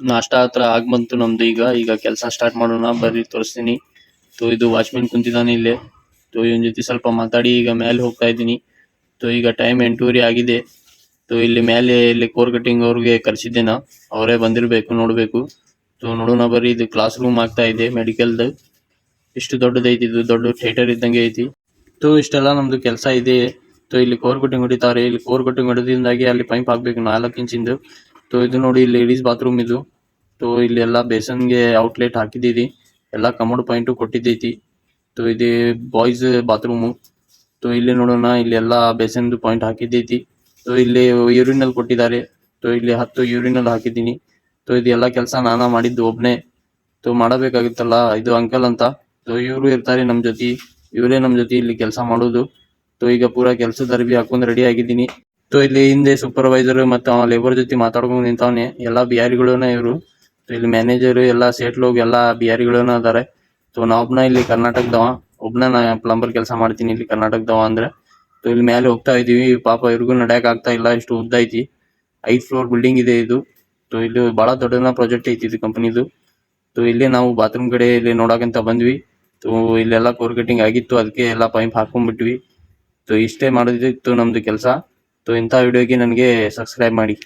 ನಾಷ್ಟಾ ಹತ್ರ ಆಗ್ ಬಂತು ನಮ್ದು ಈಗ. ಈಗ ಕೆಲಸ ಸ್ಟಾರ್ಟ್ ಮಾಡೋಣ. ಬರ್ರಿ, ತೋರಿಸ್ತೀನಿ. ತೋ, ಇದು ವಾಚ್ಮನ್ ಕುಂತಿದ್ದಾನೆ ಇಲ್ಲೇ. ತೋ, ಇವನ್ ಜೊತೆ ಸ್ವಲ್ಪ ಮಾತಾಡಿ, ಈಗ ಮೇಲೆ ಹೋಗ್ತಾ ಇದ್ದೀನಿ. ತೋ, ಈಗ ಟೈಮ್ ಎಂಟೂವರೆ ಆಗಿದೆ. ತೋ, ಇಲ್ಲಿ ಮೇಲೆ ಇಲ್ಲಿ ಕೋರ್ ಕಟಿಂಗ್ ಅವ್ರಿಗೆ ಕರ್ಸಿದ್ದೆ ನಾ. ಅವರೇ ಬಂದಿರಬೇಕು, ನೋಡಬೇಕು. ತೋ, ನೋಡೋಣ ಬರ್ರಿ, ಇದು ಕ್ಲಾಸ್ ರೂಮ್ ಆಗ್ತಾ ಇದೆ ಮೆಡಿಕಲ್ದು ಇಷ್ಟು ದೊಡ್ಡದೈತಿ, ಇದು ದೊಡ್ಡ ಥಿಯೇಟರ್ ಇದ್ದಂಗೆ ಐತಿ. ತೋ, ಇಷ್ಟೆಲ್ಲ ನಮ್ದು ಕೆಲಸ ಇದೆ. ತೋ, ಇಲ್ಲಿ ಕೋರ್ ಕಟಿಂಗ್ ಹೊಡಿತಾರೆ. ಇಲ್ಲಿ ಕೋರ್ ಕಟಿಂಗ್ ಹೊಡೆದಿಂದಾಗಿ ಅಲ್ಲಿ ಪೈಪ್ ಹಾಕ್ಬೇಕು ನಾಲ್ಕು ಇಂಚಿಂದು ತೋ, ಇದು ನೋಡಿ ಲೇಡೀಸ್ ಬಾತ್ರೂಮ್ ಇದು. ತೋ ಇಲ್ಲಿ ಎಲ್ಲ ಬೇಸನ್ಗೆ ಔಟ್ಲೆಟ್ ಹಾಕಿದ್ದೀವಿ ಎಲ್ಲ ಕಮೋಡ್ ಪಾಯಿಂಟು ಕೊಟ್ಟಿದ್ದೈತಿ. ತೋ, ಇದು ಬಾಯ್ಸ್ ಬಾತ್ರೂಮು ತೋ, ಇಲ್ಲಿ ನೋಡೋಣ ಇಲ್ಲಿ ಎಲ್ಲ ಬೇಸನ್ದು ಪಾಯಿಂಟ್ ಹಾಕಿದ್ದೈತಿ. ತೋ, ಇಲ್ಲಿ ಯೂರಿನಲ್ಲಿ ಕೊಟ್ಟಿದ್ದಾರೆ. ತೋ, ಇಲ್ಲಿ ಹತ್ತು ಯೂರಿನಲ್ಲಿ ಹಾಕಿದ್ದೀನಿ. ತೋ, ಇದೆಲ್ಲ ಕೆಲಸ ನಾನಾ ಮಾಡಿದ್ದು ಒಬ್ನೇ. ತೋ, ಮಾಡಬೇಕಾಗಿತ್ತಲ್ಲ, ಇದು ಅಂಕಲ್ ಅಂತ. ತೋ, ಇವರು ಇರ್ತಾರೆ ನಮ್ಮ ಜೊತೆ. ಇವರೇ ನಮ್ ಜೊತೆ ಇಲ್ಲಿ ಕೆಲಸ ಮಾಡೋದು. ತೋ, ಈಗ ಪೂರಾ ಕೆಲಸದ ಅರ್ಬಿ ಹಾಕೊಂಡು ರೆಡಿ ಆಗಿದ್ದೀನಿ. ತೋ, ಇಲ್ಲಿ ಹಿಂದೆ ಸೂಪರ್ವೈಸರ್ ಮತ್ತೆ ಲೇಬರ್ ಜೊತೆ ಮಾತಾಡ್ಕೊಂಡು ನಿಂತವನೆ. ಎಲ್ಲಾ ಬಿಹಾರಿಗಳನ್ನ ಇವರು. ಇಲ್ಲಿ ಮ್ಯಾನೇಜರ್ ಎಲ್ಲ ಲೋಗ್ ಎಲ್ಲಾ ಬಿಹಾರಿಗಳನ್ನ ಅದಾರೆ. ಸೊ ನಾವೊಬ್ನ ಇಲ್ಲಿ ಕರ್ನಾಟಕದವ ಒಬ್ನ ನಾ ಪ್ಲಂಬರ್ ಕೆಲಸ ಮಾಡ್ತೀನಿ ಇಲ್ಲಿ ಕರ್ನಾಟಕದವ ಅಂದ್ರೆ. ಸೊ ಇಲ್ಲಿ ಮೇಲೆ ಹೋಗ್ತಾ ಇದೀವಿ ಪಾಪ ಇವ್ರಿಗೂ ನಡ್ಯಾಕ್ ಆಗ್ತಾ ಇಲ್ಲ, ಇಷ್ಟು ಉದ್ದ ಐತಿ. ಐದ್ ಫ್ಲೋರ್ ಬಿಲ್ಡಿಂಗ್ ಇದೆ ಇದು. ಸೊ ಇಲ್ಲಿ ಬಹಳ ದೊಡ್ಡನ ಪ್ರಾಜೆಕ್ಟ್ ಐತಿ ಇದು ಕಂಪನಿದು ಸೊ ಇಲ್ಲಿ ನಾವು ಬಾತ್ರೂಮ್ ಕಡೆ ಇಲ್ಲಿ ನೋಡಕಂತ ಬಂದ್ವಿ. ಸೊ ಇಲ್ಲೆಲ್ಲ ಕೋರ್ ಕಟಿಂಗ್ ಆಗಿತ್ತು. ಅದಕ್ಕೆ ಎಲ್ಲ ಪೈಪ್ ಹಾಕೊಂಡ್ಬಿಟ್ವಿ ಸೊ ಇಷ್ಟೇ ಮಾಡೋದಿತ್ತು ನಮ್ದು ಕೆಲಸ. ಸೊ ಇಂಥ ವಿಡಿಯೋಗೆ ನನಗೆ ಸಬ್ಸ್ಕ್ರೈಬ್ ಮಾಡಿ.